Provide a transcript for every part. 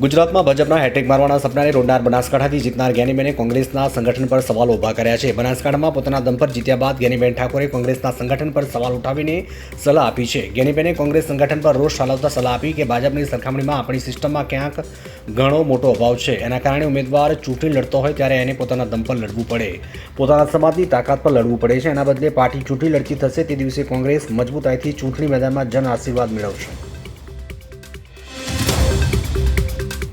ગુજરાતમાં ભાજપના હેટ્રિક મારવાના સપનાને રોડનાર બનાસકાંઠાથી જીતનાર જ્ઞાનીબેને કોંગ્રેસના સંગઠન પર સવાલ ઊભા કર્યા છે. બનાસકાંઠામાં પોતાના દમ પર જીત્યા બાદ જ્ઞાનીબેન ઠાકોરે કોંગ્રેસના સંગઠન પર સવાલ ઉઠાવીને સલાહ આપી છે. જ્ઞાનીબેને કોંગ્રેસ સંગઠન પર રોષ ઠાલવતા સલાહ આપી કે ભાજપની સરખામણીમાં આપણી સિસ્ટમમાં ક્યાંક ઘણો મોટો અભાવ છે. એના કારણે ઉમેદવાર ચૂંટણી લડતો હોય ત્યારે એને પોતાના દમ પર લડવું પડે. પોતાના સમાજની તાકાત પર લડવું પડે છે. એના બદલે પાર્ટી ચૂંટણી લડતી થશે તે દિવસે કોંગ્રેસ મજબૂતાઈથી ચૂંટણી મેદાનમાં જન આશીર્વાદ મેળવશે.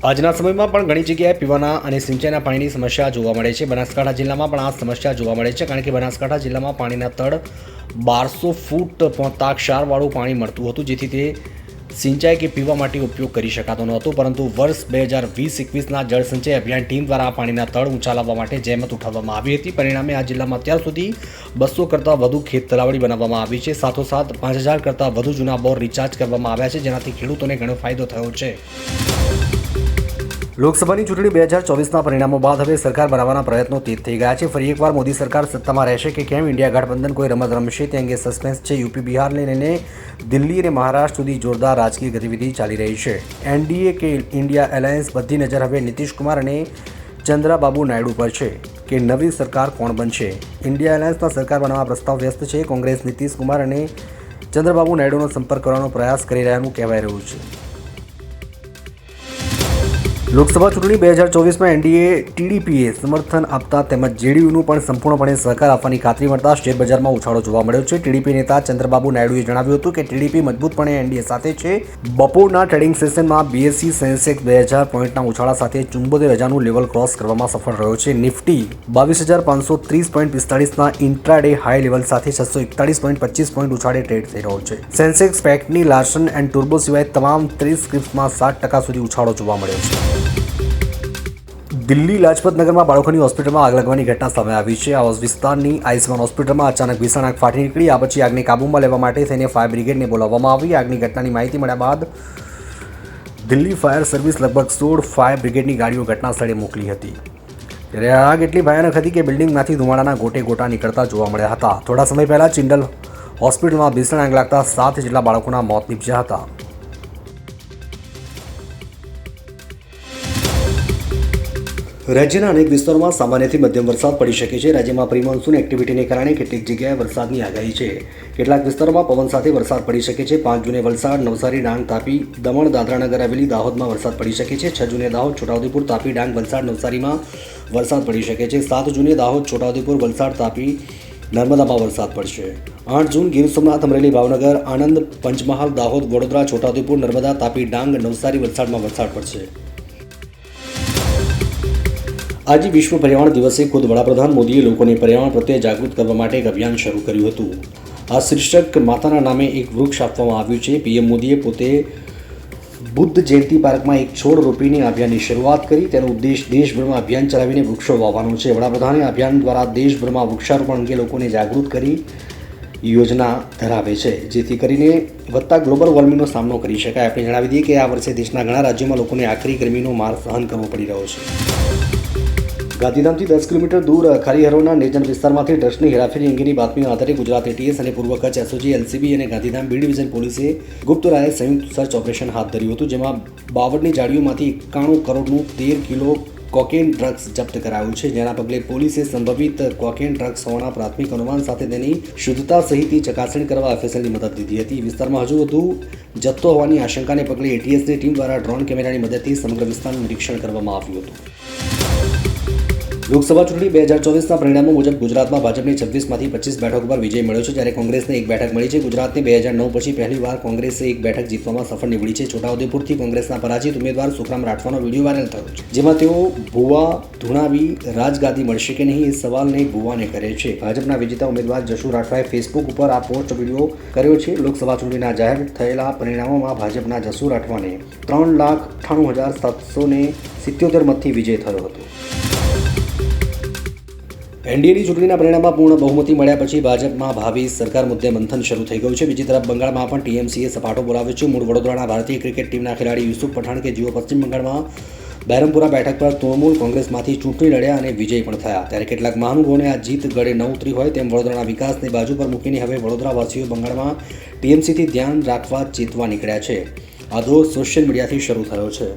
આજના સમયમાં પણ ઘણી જગ્યાએ પીવાના અને સિંચાઈના પાણીની સમસ્યા જોવા મળે છે. બનાસકાંઠા જિલ્લામાં પણ આ સમસ્યા જોવા મળે છે, કારણ કે બનાસકાંઠા જિલ્લામાં પાણીના તળ બારસો ફૂટ પહોંચતા ક્ષારવાળું પાણી મળતું હતું, જેથી તે સિંચાઈ કે પીવા માટે ઉપયોગ કરી શકાતો ન હતો. પરંતુ વર્ષ બે હજાર વીસ એકવીસના જળસંચય અભિયાન ટીમ દ્વારા આ પાણીના તળ ઊંચા માટે જહેમત ઉઠાવવામાં આવી હતી. પરિણામે આ જિલ્લામાં અત્યાર સુધી બસો કરતાં વધુ ખેત તલાવડી બનાવવામાં આવી છે. સાથોસાથ પાંચ હજાર કરતાં વધુ જૂના બોર રિચાર્જ કરવામાં આવ્યા છે, જેનાથી ખેડૂતોને ઘણો ફાયદો થયો છે. લોકસભાની ચૂંટણી બે હજાર ચોવીસના પરિણામો બાદ હવે સરકાર બનાવવાના પ્રયત્નો તેજ થઈ ગયા છે. ફરી એકવાર મોદી સરકાર સત્તામાં રહેશે કે કેમ? ઇન્ડિયા ગઠબંધન કોઈ રમત રમશે તે અંગે સસ્પેન્સ છે. યુપી, બિહારને લઈને દિલ્હી અને મહારાષ્ટ્ર સુધી જોરદાર રાજકીય ગતિવિધિ ચાલી રહી છે. એનડીએ કે ઇન્ડિયા એલાયન્સ બધી નજર હવે નીતિશકુમાર અને ચંદ્રાબાબુ નાયડુ પર છે કે નવી સરકાર કોણ બનશે? ઇન્ડિયા એલાયન્સના સરકાર બનાવવા પ્રસ્તાવ વ્યસ્ત છે. કોંગ્રેસ નીતિશકુમાર અને ચંદ્રબાબુ નાયડુનો સંપર્ક કરવાનો પ્રયાસ કરી રહ્યાનું કહેવાય રહ્યું છે. લોકસભા ચૂંટણી બે હજાર ચોવીસમાં એનડીએ ટીડીપીએ સમર્થન આપતા તેમજ જેડીયુનું પણ સંપૂર્ણપણે સહકાર આપવાની ખાતરી મળતા શેર બજારમાં ઉછાળો જોવા મળ્યો છે. ટીડીપી નેતા ચંદ્રબાબુ નાયડુએ જણાવ્યું હતું કે ટીડીપી મજબૂતપણે એનડીએ સાથે છે. બપોરના ટ્રેડિંગ સેશનમાં બીએસસી સેન્સેક્સ બે હજાર પોઈન્ટના ઉછાળા સાથે ચુંબોતેર હજારનું લેવલ ક્રોસ કરવામાં સફળ રહ્યો છે. નિફ્ટી બાવીસ હજાર પાંચસો ત્રીસ પોઈન્ટ પિસ્તાળીસના ઇન્ટ્રાડે હાઈ લેવલ સાથે છસો એકતાળીસ પોઈન્ટ પચીસ પોઈન્ટ ઉછાળે ટ્રેડ થઈ રહ્યો છે. સેન્સેક્સ પેકની લાર્સન એન્ડ ટુર્બો સિવાય તમામ ત્રીસ સ્ક્રિપ્ટમાં સાત ટકા સુધી ઉછાળો જોવા મળ્યો છે. દિલ્હી લાજપત નગરમાં બાળકોની હોસ્પિટલમાં આગ લાગવાની ઘટના સામે આવી છે. આ વિસ્તારની આયુષ્માન હોસ્પિટલમાં અચાનક ભીષણ આગ ફાટી નીકળી. આ પછી આગને કાબૂમાં લેવા માટે થઈને ફાયર બ્રિગેડને બોલાવવામાં આવી. આગની ઘટનાની માહિતી મળ્યા બાદ દિલ્હી ફાયર સર્વિસ લગભગ સોળ ફાયર બ્રિગેડની ગાડીઓ ઘટના સ્થળે મોકલી હતી. ત્યારે આગ એટલી ભયાનક હતી કે બિલ્ડિંગમાંથી ધુમાડાના ગોટે ગોટા નીકળતા જોવા મળ્યા હતા. થોડા સમય પહેલા ચિંડલ હોસ્પિટલમાં ભીષણ આગ લાગતા સાત જેટલા બાળકોના મોત નીપજ્યા હતા. રાજ્યના અનેક વિસ્તારોમાં સામાન્યથી મધ્યમ વરસાદ પડી શકે છે. રાજ્યમાં પ્રી મોન્સૂન એક્ટિવિટીને કારણે કેટલીક જગ્યાએ વરસાદની આગાહી છે. કેટલાક વિસ્તારોમાં પવન સાથે વરસાદ પડી શકે છે. પાંચ જૂને વલસાડ, નવસારી, ડાંગ, તાપી, દમણ, દાદરાનગર હવેલી, દાહોદમાં વરસાદ પડી શકે છે. છ જૂને દાહોદ, છોટાઉદેપુર, તાપી, ડાંગ, વલસાડ, નવસારીમાં વરસાદ પડી શકે છે. સાત જૂને દાહોદ, છોટાઉદેપુર, વલસાડ, તાપી, નર્મદામાં વરસાદ પડશે. આઠ જૂન ગીર સોમનાથ, અમરેલી, ભાવનગર, આણંદ, પંચમહાલ, દાહોદ, વડોદરા, છોટાઉદેપુર, નર્મદા, તાપી, ડાંગ, નવસારી, વલસાડમાં વરસાદ પડશે. આજે વિશ્વ પર્યાવરણ દિવસે ખુદ વડાપ્રધાન મોદીએ લોકોને પર્યાવરણ પ્રત્યે જાગૃત કરવા માટે એક અભિયાન શરૂ કર્યું હતું. આ શીર્ષક માતાના નામે એક વૃક્ષ આપવામાં આવ્યું છે. પીએમ મોદીએ પોતે બુદ્ધ જયંતિ પાર્કમાં એક છોડ રોપીને અભિયાનની શરૂઆત કરી. તેનો ઉદ્દેશ દેશભરમાં અભિયાન ચલાવીને વૃક્ષો વાવવાનો છે. વડાપ્રધાને અભિયાન દ્વારા દેશભરમાં વૃક્ષારોપણ અંગે લોકોને જાગૃત કરી યોજના ધરાવે છે, જેથી કરીને વધતા ગ્લોબલ વોર્મિંગનો સામનો કરી શકાય. આપણે જણાવી દઈએ કે આ વર્ષે દેશના ઘણા રાજ્યોમાં લોકોને આખરી ગરમીનો માર સહન કરવો પડી રહ્યો છે. ગાંધીધામથી દસ કિલોમીટર દૂર ખારીહરોના નેજન વિસ્તારમાંથી ડ્રગ્સની હેરાફેરી અંગેની બાતમીના આધારે ગુજરાત એટીએસ અને પૂર્વ કચ્છ એસઓજી એલસીબી અને ગાંધીધામ બી ડિવિઝન પોલીસે ગુપ્ત રાયે સંયુક્ત સર્ચ ઓપરેશન હાથ ધર્યું હતું, જેમાં બાવળની જાળીઓમાંથી એકાણું કરોડનું તેર કિલો કોકેન ડ્રગ્સ જપ્ત કરાયું છે. જેના પગલે પોલીસે સંભવિત કોકેન ડ્રગ્સ હોવાના પ્રાથમિક અનુમાન સાથે તેની શુદ્ધતા સહિતની ચકાસણી કરવા એફએસએલની મદદ લીધી હતી. વિસ્તારમાં હજુ વધુ જથ્થો હોવાની આશંકાને પગલે એટીએસની ટીમ દ્વારા ડ્રોન કેમેરાની મદદથી સમગ્ર વિસ્તારનું નિરીક્ષણ કરવામાં આવ્યું હતું. લોકસભા ચૂંટણી બે હજાર ચોવીસના પરિણામો મુજબ ગુજરાતમાં ભાજપની છવ્વીસમાંથી પચીસ બેઠક પર વિજય મળ્યો છે, જ્યારે કોંગ્રેસને એક બેઠક મળી છે. ગુજરાતને બે હજાર નવ પછી પહેલીવાર કોંગ્રેસે એક બેઠક જીતવામાં સફળ નીવડી છે. છોટાઉદેપુરથી કોંગ્રેસના પરાજિત ઉમેદવાર સુખરામ રાઠવાનો વીડિયો વાયરલ થયો છે. જેમાં તેઓ ભુવા, ધુણાવી, રાજગાદી મળશે કે નહીં એ સવાલને ભુવાને કરે છે. ભાજપના વિજેતા ઉમેદવાર જશુ રાઠવાએ ફેસબુક ઉપર આ પોસ્ટ વીડિયો કર્યો છે. લોકસભા ચૂંટણીના જાહેર થયેલા પરિણામોમાં ભાજપના જસુ રાઠવાને ત્રણ લાખ અઠ્ઠાણું હજાર સાતસો ને સિત્યોતેર મતથી વિજય થયો હતો. એનડીએની ચૂંટણીના પરિણામમાં પૂર્ણ બહુમતી મળ્યા પછી ભાજપમાં ભાવિ સરકાર મુદ્દે મંથન શરૂ થઈ ગયું છે. બીજી તરફ બંગાળમાં પણ ટીએમસીએ સપાટો બોલાવ્યો છે. મૂળ વડોદરાના ભારતીય ક્રિકેટ ટીમના ખેલાડી યુસુફ પઠાણ કે જેઓ પશ્ચિમ બંગાળમાં બહેરમપુરા બેઠક પર તૃણમૂલ કોંગ્રેસમાંથી ચૂંટણી લડ્યા અને વિજય પણ થયા. ત્યારે કેટલાક મહાનુભાવોને આ જીત ગળે ન ઉતરી હોય તેમ વડોદરાના વિકાસને બાજુ પર મૂકીને હવે વડોદરાવાસીઓ બંગાળમાં ટીએમસીથી ધ્યાન રાખવા ચેતવા નીકળ્યા છે. આ દોર સોશિયલ મીડિયાથી શરૂ થયો છે.